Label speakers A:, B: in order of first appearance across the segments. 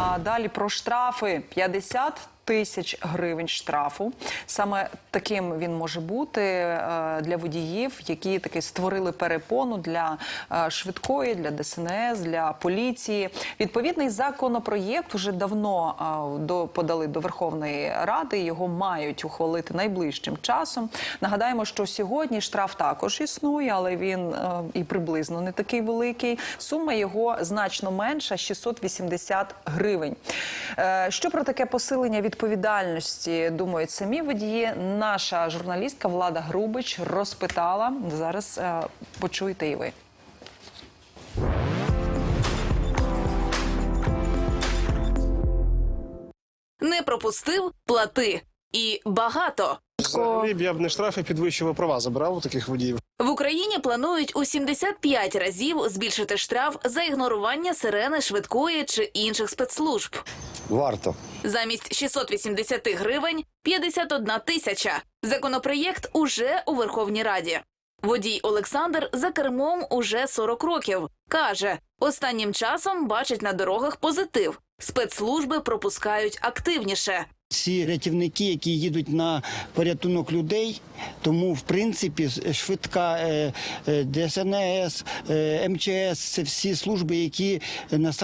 A: А далі про штрафи. 50 тисяч гривень штрафу. Саме таким він може бути е, для водіїв, які таки створили перепону для е, швидкої, для ДСНС, для поліції. Відповідний законопроєкт уже давно е, подали до Верховної Ради. Його мають ухвалити найближчим часом. Нагадаємо, що сьогодні штраф також існує, але він і приблизно не такий великий. Сума його значно менша 680 гривень. Що про таке посилення відповідальності думають самі водії? Наша журналістка Влада Грубич розпитала. Зараз е, почуєте і ви.
B: Не пропустив плати. І багато.
C: Взагалі б я б не штрафи підвищував права, забирав у таких водіїв.
B: В Україні планують у 75 разів збільшити штраф за ігнорування сирени швидкої чи інших спецслужб.
D: Варто.
B: Замість 680 гривень 51 тисяча. Законопроєкт уже у Верховній Раді. Водій Олександр за кермом уже 40 років. Каже, останнім часом бачить на дорогах позитив. Спецслужби пропускають активніше.
D: Ці рятівники, які їдуть на порятунок людей, тому в принципі швидка е, е, ДСНС, е, МЧС це всі служби, які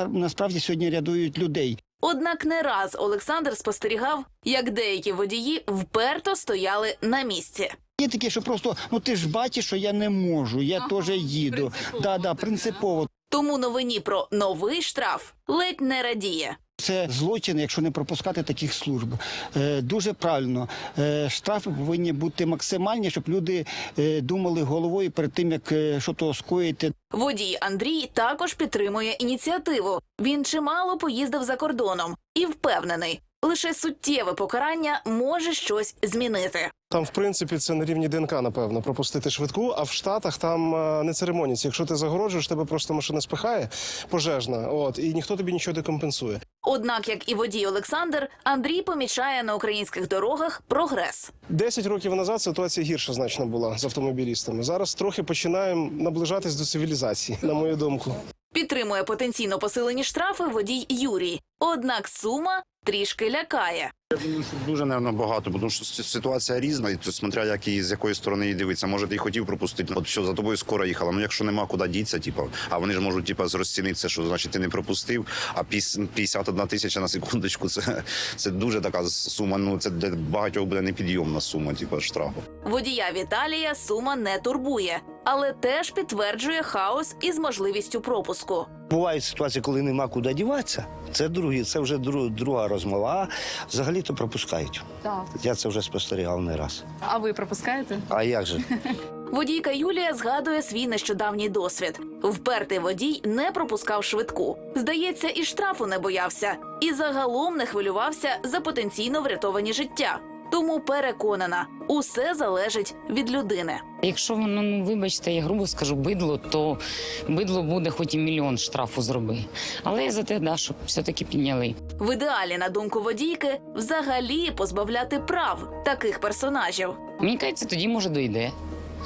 D: насправді сьогодні рятують людей.
B: Однак не раз Олександр спостерігав, як деякі водії вперто стояли на місці.
D: Є такі, що просто ну ти ж бачиш, що я не можу, я теж їду. Да, да, принципово.
B: Тому новині про новий штраф ледь не радіє.
D: Це злочин, якщо не пропускати таких служб. Е, дуже правильно. Е, штрафи повинні бути максимальні, щоб люди е, думали головою перед тим, як що то скоїти.
B: Водій Андрій також підтримує ініціативу. Він чимало поїздив за кордоном і впевнений, лише суттєве покарання може щось змінити.
C: Там, в принципі, це на рівні ДНК, напевно, пропустити швидку, а в Штатах там е, не церемоніться. Якщо ти загороджуєш, тебе просто машина спихає пожежна, от, і ніхто тобі нічого не компенсує.
B: Однак, як і водій Олександр, Андрій помічає на українських дорогах прогрес.
C: Десять років назад ситуація гірша значно була з автомобілістами. Зараз трохи починаємо наближатись до цивілізації, на мою думку.
B: Підтримує потенційно посилені штрафи водій Юрій. Однак сума трішки лякає.
E: Я думаю, що дуже напевно, багато, тому що ситуація різна, і тут смотря як і з якої сторони її дивитися. Може, ти й хотів пропустити, от що за тобою скоро їхала. Ну якщо нема куди дітися, типу, а вони ж можуть типу, розцінитися, що значить ти не пропустив. А 51 тисяча на секундочку це, це дуже така сума. Ну це для багатьох буде непідйомна сума, типу, штрафу.
B: Водія Віталія сума не турбує, але теж підтверджує хаос із можливістю пропуску.
F: Бувають ситуації, коли нема куди діватися. Це другі, це вже друга розмова. А взагалі то пропускають.
G: Так.
F: Я це вже спостерігав не раз.
G: А ви пропускаєте?
F: А як же?
B: Водійка Юлія згадує свій нещодавній досвід. Впертий водій не пропускав швидку. Здається, і штрафу не боявся, і загалом не хвилювався за потенційно врятовані життя. Тому переконана, усе залежить від людини.
H: Якщо воно, ну вибачте, я грубо скажу бидло, то бидло буде хоч і мільйон штрафу зроби. Але я за те, да, щоб все-таки підняли.
B: В ідеалі, на думку водійки, взагалі позбавляти прав таких персонажів.
H: Мені кажеться, тоді може дойде,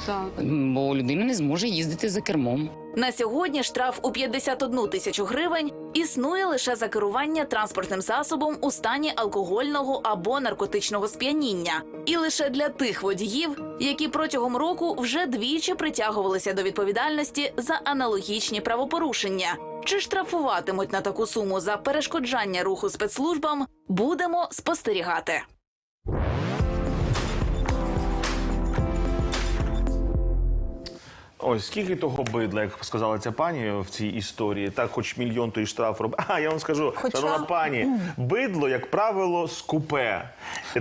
G: Так.
H: бо людина не зможе їздити за кермом.
B: На сьогодні штраф у 51 тисячу гривень існує лише за керування транспортним засобом у стані алкогольного або наркотичного сп'яніння, і лише для тих водіїв, які протягом року вже двічі притягувалися до відповідальності за аналогічні правопорушення. Чи штрафуватимуть на таку суму за перешкоджання руху спецслужбам? Будемо спостерігати.
I: Ось скільки того бидла, як сказала ця пані в цій історії, так хоч мільйон той штраф робить. А я вам скажу,
A: Хоча-
I: шановна пані, бидло, як правило, скупе.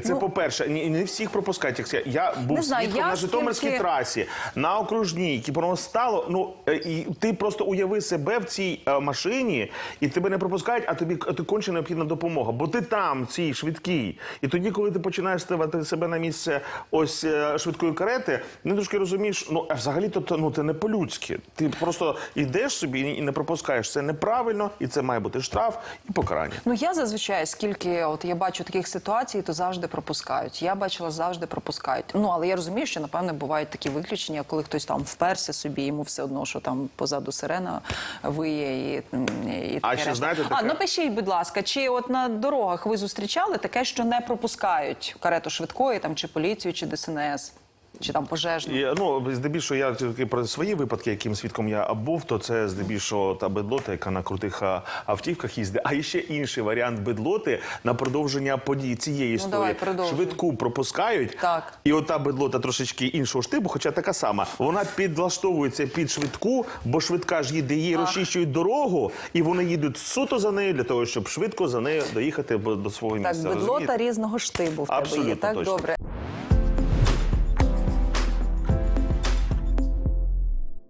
I: Це по-перше, не, не всіх пропускають. Як це- Я був
A: Ну, Не знаю,
I: свідком
A: я
I: на Житомирській
A: скільки-
I: трасі, на окружній, стало. Ну е, і ти просто уяви себе в цій е, машині, і тебе не пропускають, а тобі а ти конче необхідна допомога. Бо ти там, цій швидкій. І тоді, коли ти починаєш ставити себе на місце ось е, швидкої карети, не трошки розумієш, ну а взагалі то, ну ну це не по-людськи. Ти просто йдеш собі і не пропускаєш. Це неправильно, і це має бути штраф і покарання.
A: Ну я зазвичай, скільки от я бачу таких ситуацій, то завжди пропускають. Я бачила, завжди пропускають. Ну але я розумію, що напевне бувають такі виключення, коли хтось там вперся собі, йому все одно, що там позаду сирена виє і, і таке
I: ще
A: решта.
I: знаєте
A: А
I: таке?
A: напишіть, будь ласка, чи от на дорогах ви зустрічали таке, що не пропускають карету швидкої, там чи поліцію, чи ДСНС, чи там пожежну?
I: І, ну, здебільшого, я тільки про свої випадки, яким свідком я був, то це здебільшого та бедлота, яка на крутих а, автівках їздить. А ще інший варіант бедлоти на продовження подій цієї історії.
A: Ну, давай, продовжуй.
I: Швидку пропускають.
A: Так.
I: І ота бедлота трошечки іншого штибу, хоча така сама. Вона підлаштовується під швидку, бо швидка ж їде, їй розчищують дорогу, і вони їдуть суто за нею для того, щоб швидко за нею доїхати до свого
A: Так,
I: місця.
A: бедлота
I: розумієте?
A: різного штибу в тебе є.
I: Абсолютно
A: Так,
I: точно.
A: добре.